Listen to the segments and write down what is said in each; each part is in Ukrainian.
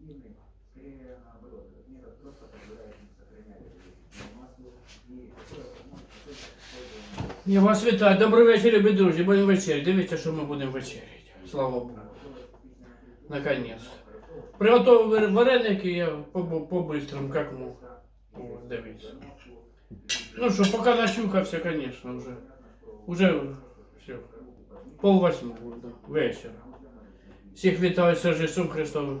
эффективный, скорее наоборот. Этот метод просто позволяет им сохранять эту массу и которая поможет только использованию Я вас вітаю. Добрий вечір, любі друзі. Будемо вечеряти. Дивіться, що ми будемо вечеряти. Слава Богу. Наконец. Приготовили вареники, я по- по-быстрому, как мог. О, дивіться. Ну що, поки начухався, звісно, вже. Уже все. Пол восьмого, да, вечора. Всіх вітаю з Рождеством Христовим.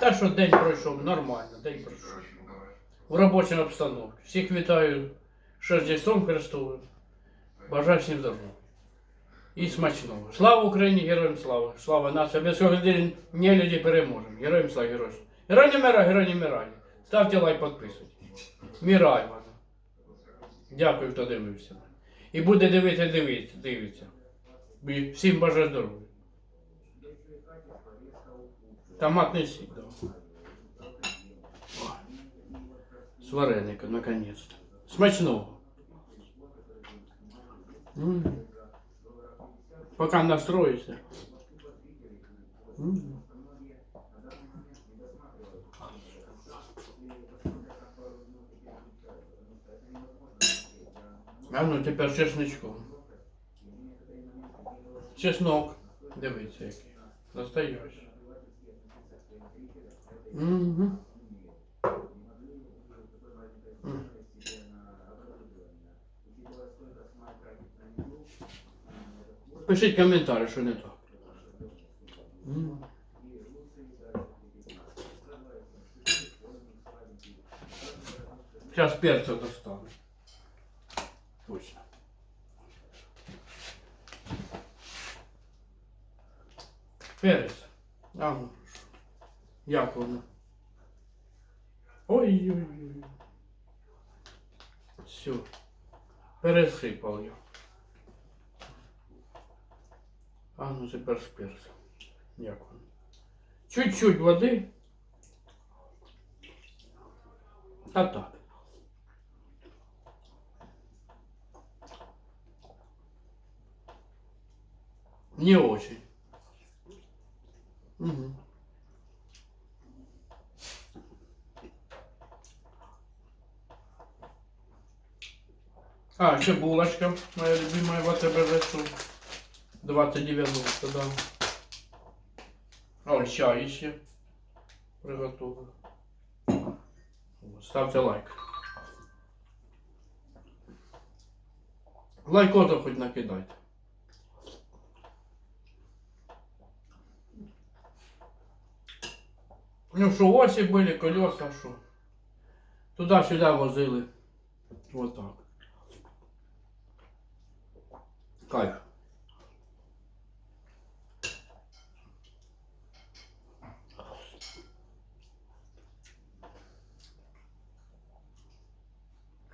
Та що день пройшов нормально, день пройшов. В робочій обстановці. Всіх вітаю з Рождеством Христовим. Бажаю всім здоров'я. І смачного. Слава Україні, героям слава! Слава нації! Без цього не люди переможемо. Героям слава, героям. Мирай, герой не мирай. Ставте лайк, підписуйтесь. Мирай вона. Дякую, хто дивився. І буде дивитися, дивиться. І Всім бажаю здоров'я. Томатний сік, да. С вареником, наконец-то. Смачного. М. Пока настроишься. М. А ну тепер чесничком. Чеснок. Дивіться який. Настоящий. Угу. Пишіть коментарі, що не так. Сейчас перця достану. Точно. Перець. Ага. Як воно? Ой-ой-ой. Все. Пересипав я. А ну тепер перцем. Як воно? Чуть-чуть води. Та так. Не очень. Угу. А, еще булочка, моя любимая в АТБ зашел. 2090, да. О, чай еще приготовил. Вот, Ставьте лайк. Лайкотов хоть накидайте. Ну що, осі були, колеса, що. Туди-сюди возили. Вот так. Кайф.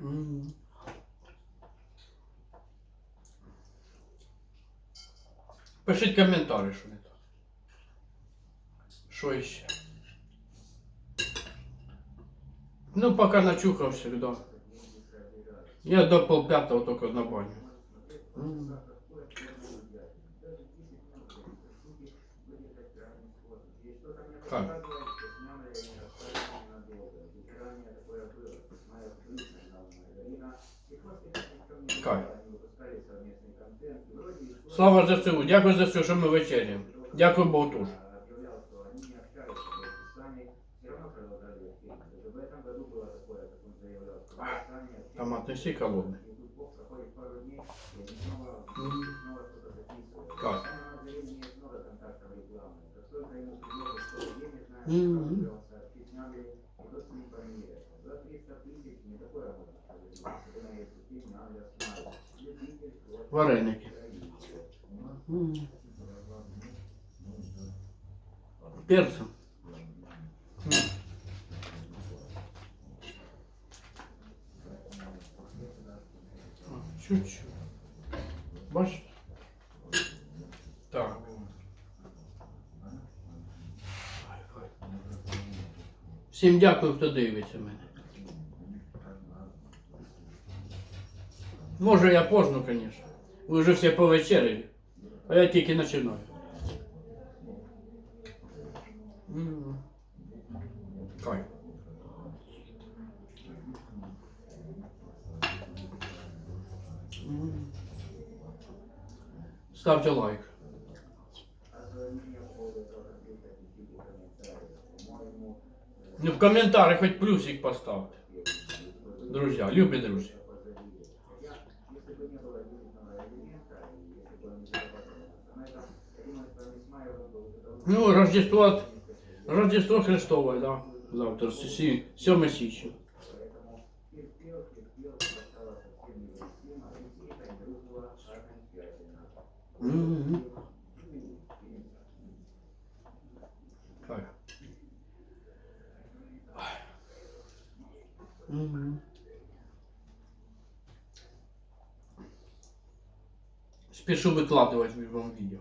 М. Пишіть коментарі, що не так. Що ще? Ну, пока начухався, да. Я до полпятого только на баню. М. Как? Как? Слава ЗСУ, дякую за все, що ми вечеряємо. Дякую Богу теж. Томатный сик холодный. Как? Mm-hmm. Вареники. Mm. Перцем. Чуть-чуть. Бачите? Так. Всім дякую, хто дивиться мене. Може я поздно, звісно. Ви вже всі повечеряли, а я тільки починаю. Кайф. Ставьте лайк. Ну, в комментариях хоть плюсик поставьте. Друзья, любые друзья. Ну, Рождество, Рождество Христовое, да, завтра, 7 січня. Мгм. Так. Мгм. Спешу выкладывать вам видео.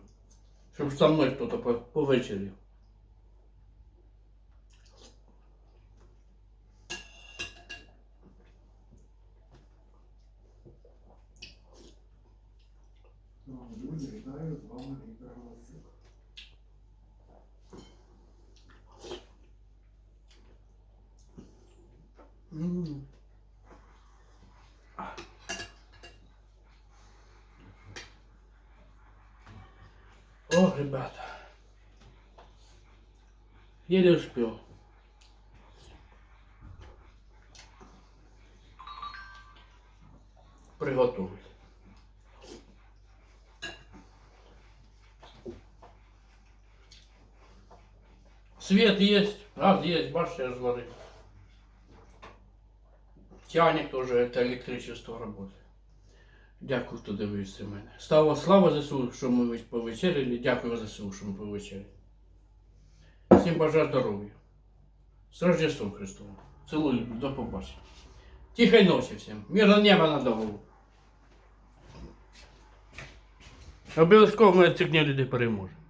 Чтобы со мной кто-то по, повечерил. Вітаю з вами Галасюк. М. О, ребята. Еле успел. Приготовить. Свет есть, газ есть, бачите, я зварил. Тягне теж це електричество роботи. Дякую, хто дивився мене. Слава, слава ЗСУ, що ми повечеряли. Дякую ЗСУ, що ми повечеряли. Всім бажаю здоров'я. З Рождеством Христовим. Цілую, до побачення. Тихої ночі всім. Мирного неба над голову. Обов'язково ми ці люди переможемо.